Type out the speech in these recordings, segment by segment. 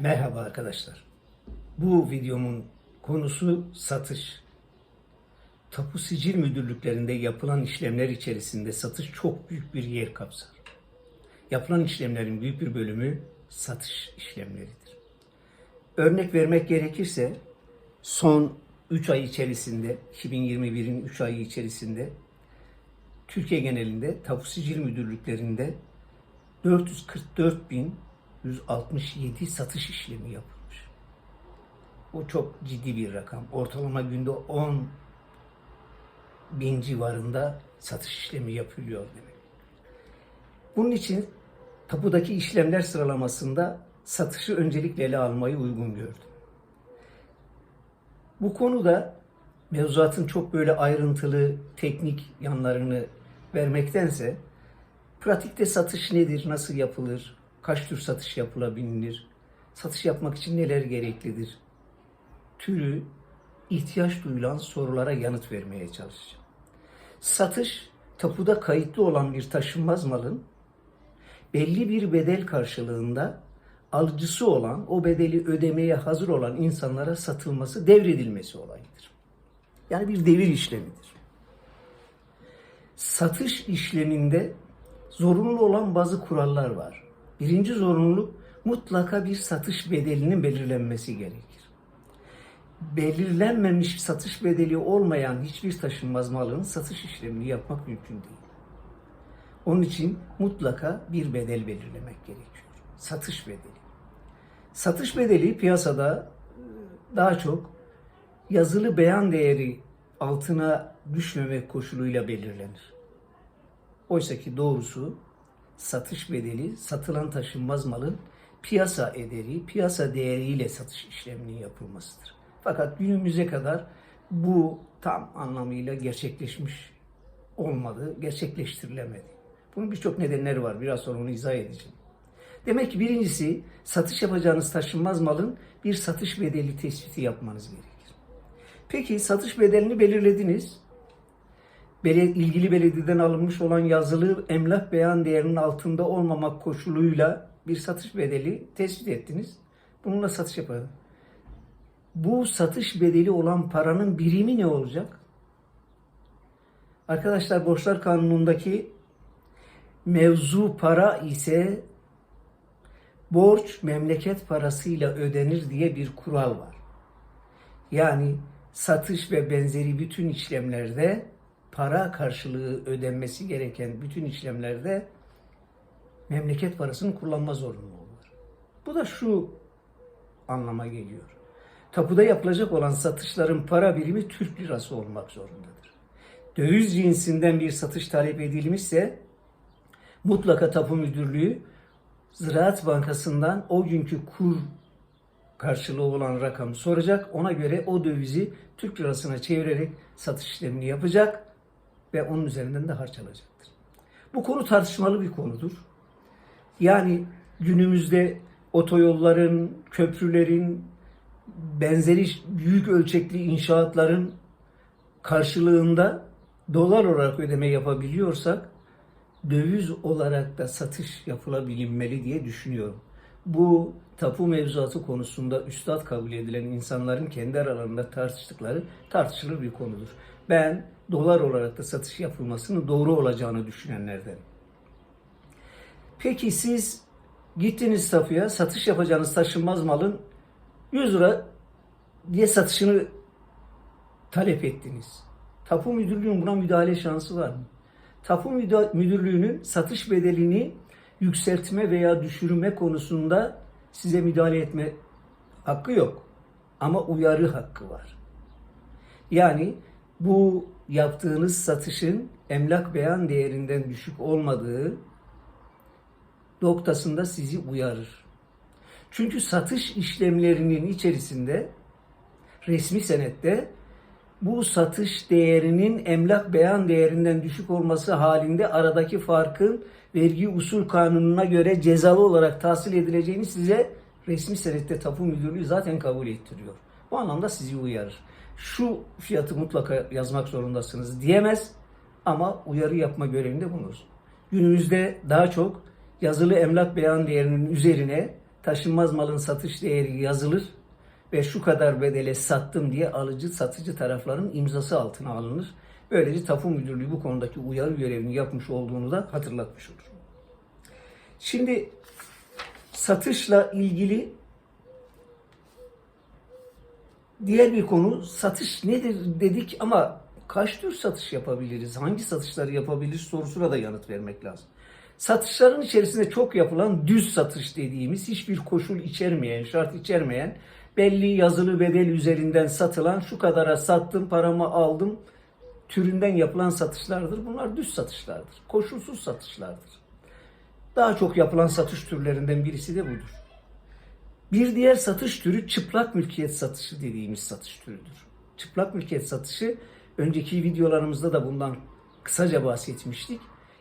Merhaba arkadaşlar. Bu videomun konusu satış. Tapu sicil müdürlüklerinde yapılan işlemler içerisinde satış çok büyük bir yer kapsar. Yapılan işlemlerin büyük bir bölümü satış işlemleridir. Örnek vermek gerekirse son 3 ay içerisinde 2021'in 3 ayı içerisinde Türkiye genelinde tapu sicil müdürlüklerinde 444.167 satış işlemi yapılmış. Bu çok ciddi bir rakam. Ortalama günde 10 bin civarında satış işlemi yapılıyor demek. Bunun için tapudaki işlemler sıralamasında satışı öncelikle ele almayı uygun gördüm. Bu konuda mevzuatın çok böyle ayrıntılı teknik yanlarını vermektense pratikte satış nedir, nasıl yapılır, kaç tür satış yapılabilir, satış yapmak için neler gereklidir türü ihtiyaç duyulan sorulara yanıt vermeye çalışacağım. Satış, tapuda kayıtlı olan bir taşınmaz malın belli bir bedel karşılığında alıcısı olan, o bedeli ödemeye hazır olan insanlara satılması, devredilmesi olayıdır. Yani bir devir işlemidir. Satış işleminde zorunlu olan bazı kurallar var. Birinci zorunluluk mutlaka bir satış bedelinin belirlenmesi gerekir. Belirlenmemiş satış bedeli olmayan hiçbir taşınmaz malın satış işlemini yapmak mümkün değil. Onun için mutlaka bir bedel belirlemek gerekiyor. Satış bedeli. Satış bedeli piyasada e, daha çok yazılı beyan değeri altına düşmemek koşuluyla belirlenir. Oysa ki doğrusu satış bedeli satılan taşınmaz malın piyasa ederi, piyasa değeriyle satış işleminin yapılmasıdır. Fakat günümüze kadar bu tam anlamıyla gerçekleşmiş olmadı, gerçekleştirilemedi. Bunun birçok nedenleri var. Biraz sonra onu izah edeceğim. Demek ki birincisi satış yapacağınız taşınmaz malın bir satış bedeli tespiti yapmanız gerekir. Peki satış bedelini belirlediniz. İlgili belediyeden alınmış olan yazılı emlak beyan değerinin altında olmamak koşuluyla bir satış bedeli tespit ettiniz. Bununla satış yapalım. Bu satış bedeli olan paranın birimi ne olacak? Arkadaşlar borçlar kanunundaki mevzu para ise borç memleket parasıyla ödenir diye bir kural var. Yani satış ve benzeri bütün işlemlerde para karşılığı ödenmesi gereken bütün işlemlerde memleket parasını kullanma zorunluluğu var. Bu da şu anlama geliyor. Tapuda yapılacak olan satışların para birimi Türk lirası olmak zorundadır. Döviz cinsinden bir satış talep edilmişse mutlaka tapu müdürlüğü Ziraat Bankası'ndan o günkü kur karşılığı olan rakamı soracak. Ona göre o dövizi Türk lirasına çevirerek satış işlemini yapacak ve onun üzerinden de harç alacaktır. Bu konu tartışmalı bir konudur. Yani günümüzde otoyolların, köprülerin, benzeri büyük ölçekli inşaatların karşılığında dolar olarak ödeme yapabiliyorsak döviz olarak da satış yapılabilinmeli diye düşünüyorum. Bu tapu mevzuatı konusunda üstad kabul edilen insanların kendi aralarında tartıştıkları tartışılır bir konudur. Ben dolar olarak da satış yapılmasının doğru olacağını düşünenlerden. Peki siz gittiniz tapuya satış yapacağınız taşınmaz malın 100 lira diye satışını talep ettiniz. Tapu müdürlüğünün buna müdahale şansı var mı? Tapu müdürlüğünün satış bedelini yükseltme veya düşürme konusunda size müdahale etme hakkı yok. Ama uyarı hakkı var. Yani bu yaptığınız satışın emlak beyan değerinden düşük olmadığı noktasında sizi uyarır. Çünkü satış işlemlerinin içerisinde resmi senette bu satış değerinin emlak beyan değerinden düşük olması halinde aradaki farkın vergi usul kanununa göre cezalı olarak tahsil edileceğini size resmi senette tapu müdürlüğü zaten kabul ettiriyor. Bu anlamda sizi uyarır. Şu fiyatı mutlaka yazmak zorundasınız diyemez ama uyarı yapma görevinde bulunur. Günümüzde daha çok yazılı emlak beyan değerinin üzerine taşınmaz malın satış değeri yazılır ve şu kadar bedele sattım diye alıcı satıcı tarafların imzası altına alınır. Böylece tapu müdürlüğü bu konudaki uyarı görevini yapmış olduğunu da hatırlatmış olur. Şimdi satışla ilgili diğer bir konu satış nedir dedik ama kaç tür satış yapabiliriz? Hangi satışları yapabiliriz sorusuna da yanıt vermek lazım. Satışların içerisinde çok yapılan düz satış dediğimiz hiçbir koşul içermeyen, şart içermeyen belli yazılı bedel üzerinden satılan şu kadara sattım paramı aldım türünden yapılan satışlardır. Bunlar düz satışlardır. Koşulsuz satışlardır. Daha çok yapılan satış türlerinden birisi de budur. Bir diğer satış türü çıplak mülkiyet satışı dediğimiz satış türüdür. Çıplak mülkiyet satışı önceki videolarımızda da bundan kısaca bahsetmiştik.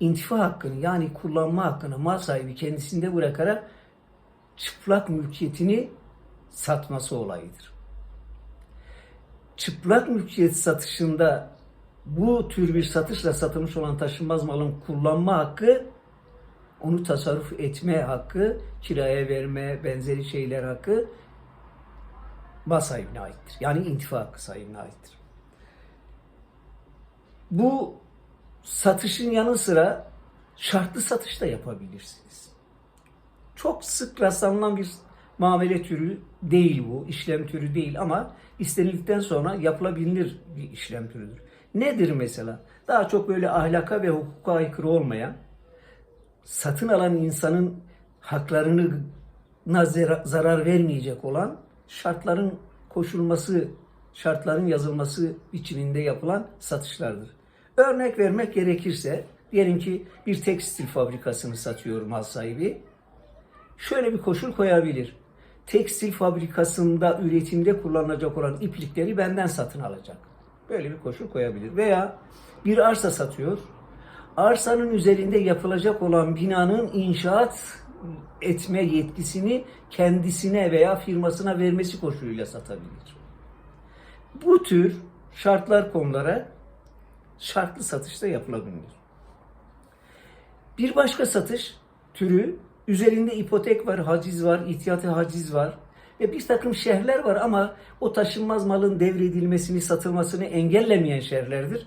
İntifa hakkını yani kullanma hakkını mal sahibi kendisinde bırakarak çıplak mülkiyetini satması olayıdır. Çıplak mülkiyet satışında bu tür bir satışla satılmış olan taşınmaz malın kullanma hakkı onu tasarruf etme hakkı, kiraya verme, benzeri şeyler hakkı mal sahibine aittir. Yani intifa hakkı sahibine aittir. Bu satışın yanı sıra şartlı satış da yapabilirsiniz. Çok sık rastlanılan bir muamele türü değil bu, işlem türü değil ama istenildikten sonra yapılabilir bir işlem türüdür. Nedir mesela? Daha çok böyle ahlaka ve hukuka aykırı olmayan, satın alan insanın haklarını zarar vermeyecek olan şartların koşulması, şartların yazılması biçiminde yapılan satışlardır. Örnek vermek gerekirse, diyelim ki bir tekstil fabrikasını satıyor mal sahibi. Şöyle bir koşul koyabilir. Tekstil fabrikasında üretimde kullanılacak olan iplikleri benden satın alacak. Böyle bir koşul koyabilir. Veya bir arsa satıyor. Arsanın üzerinde yapılacak olan binanın inşaat etme yetkisini kendisine veya firmasına vermesi koşuluyla satabilir. Bu tür şartlar konularak şartlı satışta yapılabilir. Bir başka satış türü üzerinde ipotek var, haciz var, ihtiyati haciz var ve bir takım şehirler var ama o taşınmaz malın devredilmesini, satılmasını engellemeyen şehirlerdir.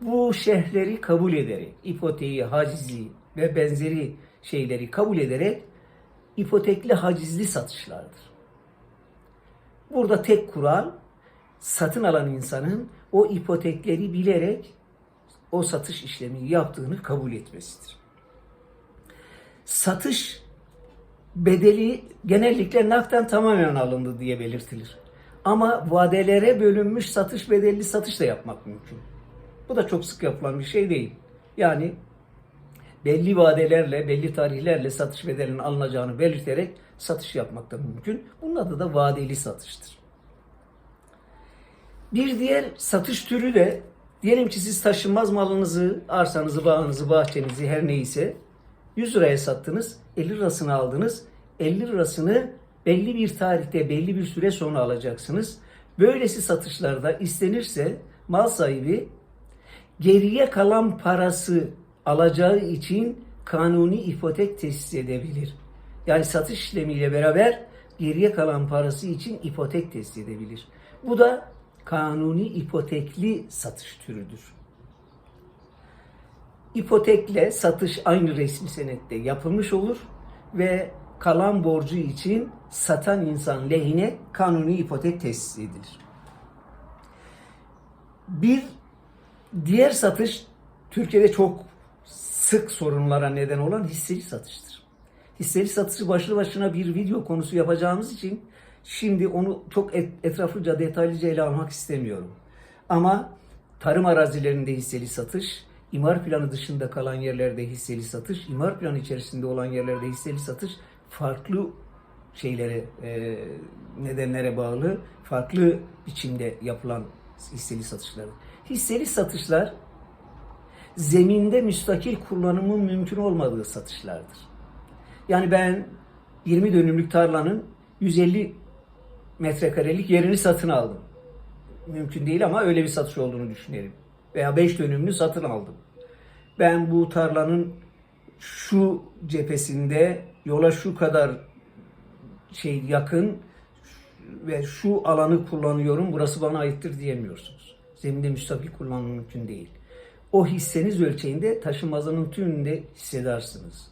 Bu şehirleri kabul ederek, ipoteği, hacizi ve benzeri şeyleri kabul ederek ipotekli hacizli satışlardır. Burada tek kural satın alan insanın o ipotekleri bilerek o satış işlemini yaptığını kabul etmesidir. Satış bedeli genellikle nakden tamamen alındı diye belirtilir. Ama vadelere bölünmüş satış bedelli satış da yapmak mümkün. Bu da çok sık yapılan bir şey değil. Yani belli vadelerle, belli tarihlerle satış bedelinin alınacağını belirterek satış yapmak da mümkün. Bunun adı da vadeli satıştır. Bir diğer satış türü de diyelim ki siz taşınmaz malınızı, arsanızı, bağınızı, bahçenizi her neyse 100 liraya sattınız, 50 lirasını aldınız. 50 lirasını belli bir tarihte, belli bir süre sonra alacaksınız. Böylesi satışlarda istenirse mal sahibi geriye kalan parası alacağı için kanuni ipotek tesis edebilir. Yani satış işlemiyle beraber geriye kalan parası için ipotek tesis edebilir. Bu da kanuni ipotekli satış türüdür. İpotekle satış aynı resmi senette yapılmış olur ve kalan borcu için satan insan lehine kanuni ipotek tesis edilir. Bir diğer satış Türkiye'de çok sık sorunlara neden olan hisseli satıştır. Hisseli satışı başlı başına bir video konusu yapacağımız için şimdi onu çok etraflıca detaylıca ele almak istemiyorum. Ama tarım arazilerinde hisseli satış, imar planı dışında kalan yerlerde hisseli satış, imar planı içerisinde olan yerlerde hisseli satış farklı şeylere, e, nedenlere bağlı, farklı biçimde yapılan hisseli satışlar. Hisseli satışlar zeminde müstakil kullanımın mümkün olmadığı satışlardır. Yani ben 20 dönümlük tarlanın 150 metrekarelik yerini satın aldım. Mümkün değil ama öyle bir satış olduğunu düşünelim. Veya 5 dönümlü satın aldım. Ben bu tarlanın şu cephesinde yola şu kadar şey yakın ve şu alanı kullanıyorum burası bana aittir diyemiyorsunuz. Zeminde müstakil kullanım mümkün değil. O hisseniz ölçeğinde taşınmazının tümünü de hissedersiniz.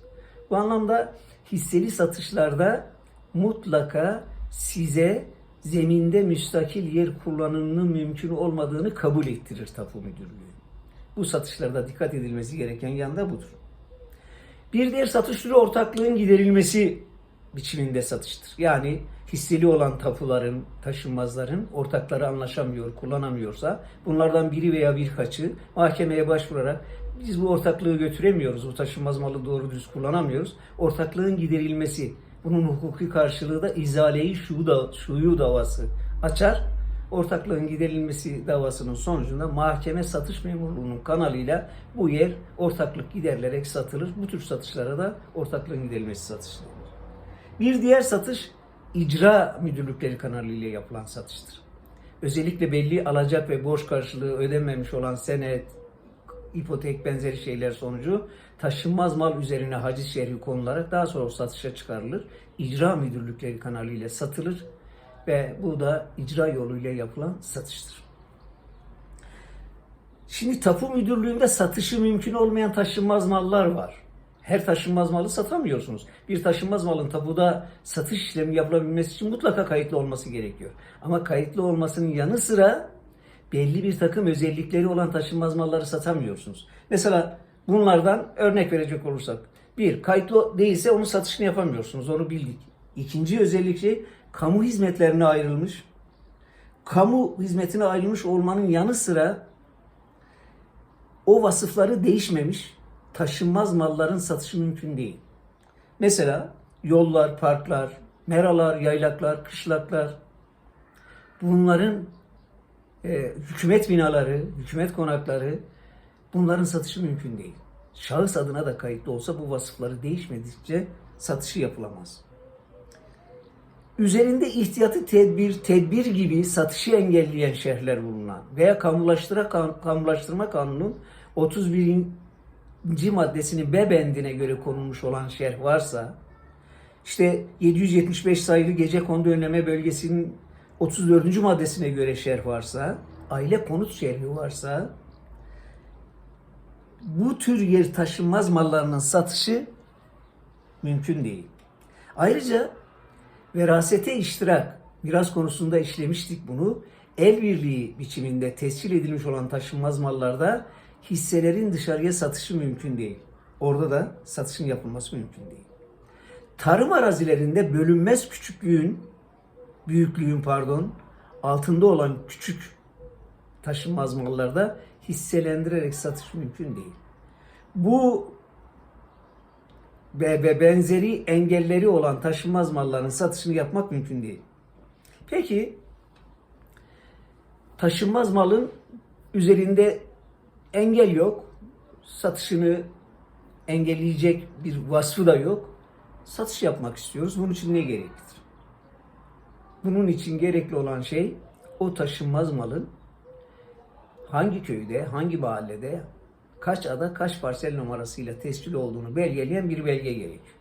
Bu anlamda hisseli satışlarda mutlaka size zeminde müstakil yer kullanımının mümkün olmadığını kabul ettirir tapu müdürlüğü. Bu satışlarda dikkat edilmesi gereken yan da budur. Bir diğer satış türü ortaklığın giderilmesi biçiminde satıştır. Yani hisseli olan tapuların, taşınmazların ortakları anlaşamıyor, kullanamıyorsa bunlardan biri veya birkaçı mahkemeye başvurarak biz bu ortaklığı götüremiyoruz, bu taşınmaz malı doğru düz kullanamıyoruz. Ortaklığın giderilmesi, bunun hukuki karşılığı da izaleyi şu da, şuyu davası açar. Ortaklığın giderilmesi davasının sonucunda mahkeme satış memurluğunun kanalıyla bu yer ortaklık giderilerek satılır. Bu tür satışlara da ortaklığın giderilmesi satışı denir. Bir diğer satış icra müdürlükleri kanalıyla yapılan satıştır. Özellikle belli alacak ve borç karşılığı ödenmemiş olan senet, ipotek benzeri şeyler sonucu taşınmaz mal üzerine haciz şerhi konularak daha sonra satışa çıkarılır. İcra müdürlükleri kanalıyla satılır ve bu da icra yoluyla yapılan satıştır. Şimdi tapu müdürlüğünde satışı mümkün olmayan taşınmaz mallar var. Her taşınmaz malı satamıyorsunuz. Bir taşınmaz malın tapuda satış işlemi yapılabilmesi için mutlaka kayıtlı olması gerekiyor. Ama kayıtlı olmasının yanı sıra belli bir takım özellikleri olan taşınmaz malları satamıyorsunuz. Mesela bunlardan örnek verecek olursak. Bir, kayıtlı değilse onun satışını yapamıyorsunuz. Onu bildik. İkinci özellik şey, kamu hizmetlerine ayrılmış. Kamu hizmetine ayrılmış olmanın yanı sıra o vasıfları değişmemiş taşınmaz malların satışı mümkün değil. Mesela yollar, parklar, meralar, yaylaklar, kışlaklar bunların e, hükümet binaları, hükümet konakları bunların satışı mümkün değil. Şahıs adına da kayıtlı olsa bu vasıfları değişmedikçe satışı yapılamaz. Üzerinde ihtiyatı tedbir, tedbir gibi satışı engelleyen şerhler bulunan veya kamulaştıra, kamulaştırma kanunun 31 maddesinin B bendine göre konulmuş olan şerh varsa, işte 775 sayılı gece kondu önleme bölgesinin 34. maddesine göre şerh varsa, aile konut şerhi varsa, bu tür yer taşınmaz mallarının satışı mümkün değil. Ayrıca verasete iştirak, miras konusunda işlemiştik bunu. El birliği biçiminde tescil edilmiş olan taşınmaz mallarda hisselerin dışarıya satışı mümkün değil. Orada da satışın yapılması mümkün değil. Tarım arazilerinde bölünmez küçüklüğün, büyüklüğün pardon, altında olan küçük taşınmaz mallarda hisselendirerek satış mümkün değil. Bu ve benzeri engelleri olan taşınmaz malların satışını yapmak mümkün değil. Peki taşınmaz malın üzerinde engel yok. Satışını engelleyecek bir vasfı da yok. Satış yapmak istiyoruz. Bunun için ne gereklidir? Bunun için gerekli olan şey o taşınmaz malın hangi köyde, hangi mahallede, kaç ada, kaç parsel numarasıyla tescil olduğunu belgeleyen bir belge gerekiyor.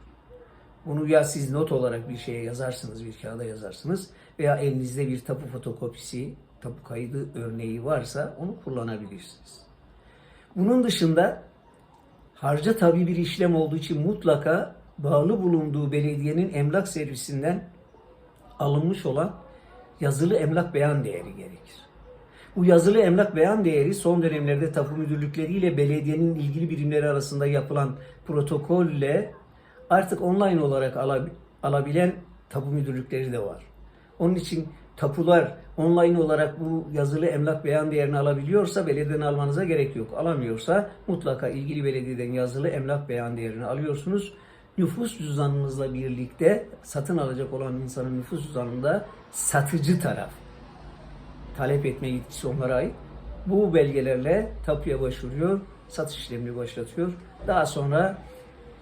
Bunu ya siz not olarak bir şeye yazarsınız, bir kağıda yazarsınız veya elinizde bir tapu fotokopisi, tapu kaydı örneği varsa onu kullanabilirsiniz. Bunun dışında harca tabi bir işlem olduğu için mutlaka bağlı bulunduğu belediyenin emlak servisinden alınmış olan yazılı emlak beyan değeri gerekir. Bu yazılı emlak beyan değeri son dönemlerde tapu müdürlükleriyle belediyenin ilgili birimleri arasında yapılan protokolle artık online olarak alabilen tapu müdürlükleri de var. Onun için tapular online olarak bu yazılı emlak beyan değerini alabiliyorsa belediyeden almanıza gerek yok. Alamıyorsa mutlaka ilgili belediyeden yazılı emlak beyan değerini alıyorsunuz. Nüfus cüzdanınızla birlikte satın alacak olan insanın nüfus cüzdanında satıcı taraf talep etme yetkisi onlara ait. Bu belgelerle tapuya başvuruyor, satış işlemini başlatıyor. Daha sonra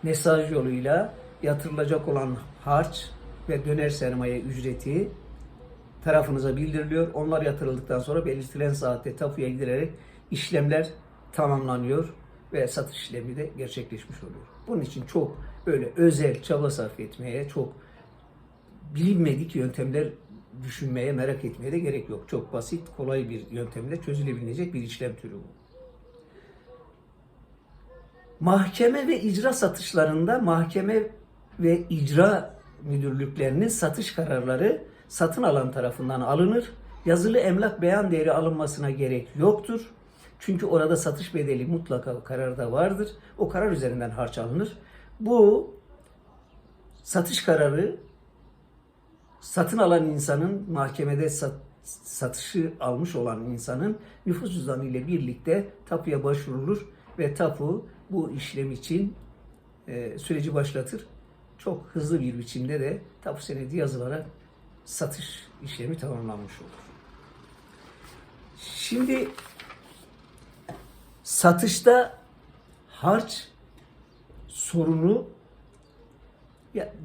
mesaj yoluyla yatırılacak olan harç ve döner sermaye ücreti tarafınıza bildiriliyor. Onlar yatırıldıktan sonra belirtilen saatte tapuya gidilerek işlemler tamamlanıyor ve satış işlemi de gerçekleşmiş oluyor. Bunun için çok böyle özel çaba sarf etmeye, çok bilinmedik yöntemler düşünmeye, merak etmeye de gerek yok. Çok basit, kolay bir yöntemle çözülebilecek bir işlem türü bu. Mahkeme ve icra satışlarında mahkeme ve icra müdürlüklerinin satış kararları satın alan tarafından alınır. Yazılı emlak beyan değeri alınmasına gerek yoktur. Çünkü orada satış bedeli mutlaka kararda vardır. O karar üzerinden harç alınır. Bu satış kararı satın alan insanın mahkemede sat- satışı almış olan insanın nüfus cüzdanı ile birlikte tapuya başvurulur ve tapu bu işlem için e, süreci başlatır. Çok hızlı bir biçimde de tapu senedi yazılarak satış işlemi tamamlanmış olur. Şimdi satışta harç sorunu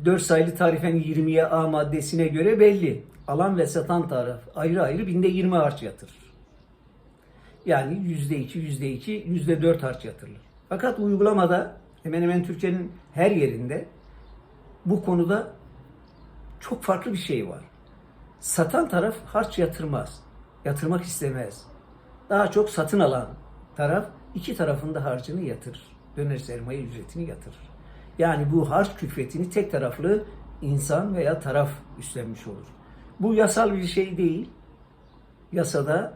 4 sayılı tarifen 20'ye A maddesine göre belli. Alan ve satan taraf ayrı ayrı binde 20 harç yatırır. Yani yüzde iki, yüzde iki, yüzde dört harç yatırılır. Fakat uygulamada hemen hemen Türkiye'nin her yerinde bu konuda çok farklı bir şey var. Satan taraf harç yatırmaz. Yatırmak istemez. Daha çok satın alan taraf iki tarafında harcını yatırır. Döner sermaye ücretini yatırır. Yani bu harç külfetini tek taraflı insan veya taraf üstlenmiş olur. Bu yasal bir şey değil. Yasada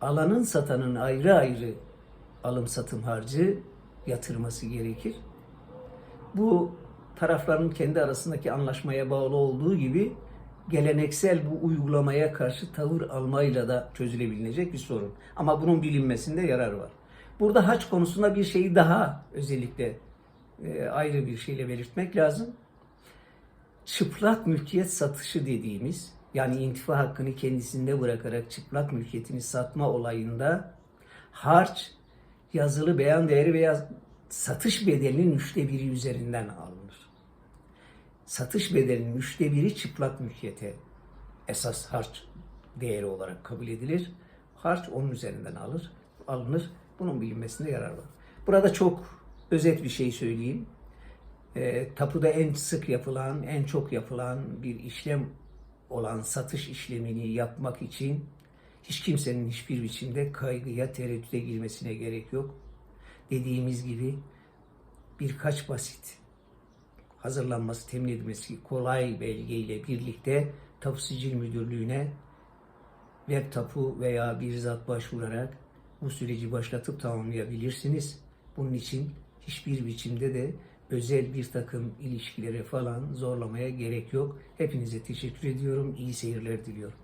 alanın satanın ayrı ayrı alım satım harcı yatırması gerekir. Bu tarafların kendi arasındaki anlaşmaya bağlı olduğu gibi geleneksel bu uygulamaya karşı tavır almayla da çözülebilecek bir sorun. Ama bunun bilinmesinde yarar var. Burada haç konusunda bir şeyi daha özellikle e, ayrı bir şeyle belirtmek lazım. Çıplak mülkiyet satışı dediğimiz yani intifa hakkını kendisinde bırakarak çıplak mülkiyetini satma olayında harç yazılı beyan değeri veya satış bedelinin üçte biri üzerinden alınır. Satış bedelinin üçte biri çıplak mülkiyete esas harç değeri olarak kabul edilir. Harç onun üzerinden alır, alınır. Bunun bilinmesinde yarar var. Burada çok özet bir şey söyleyeyim. E, tapuda en sık yapılan, en çok yapılan bir işlem olan satış işlemini yapmak için hiç kimsenin hiçbir biçimde kaygıya, tereddüte girmesine gerek yok. Dediğimiz gibi birkaç basit hazırlanması, temin edilmesi kolay belgeyle birlikte Tapu Sicil Müdürlüğü'ne web tapu veya bir zat başvurarak bu süreci başlatıp tamamlayabilirsiniz. Bunun için hiçbir biçimde de özel bir takım ilişkilere falan zorlamaya gerek yok. Hepinize teşekkür ediyorum. İyi seyirler diliyorum.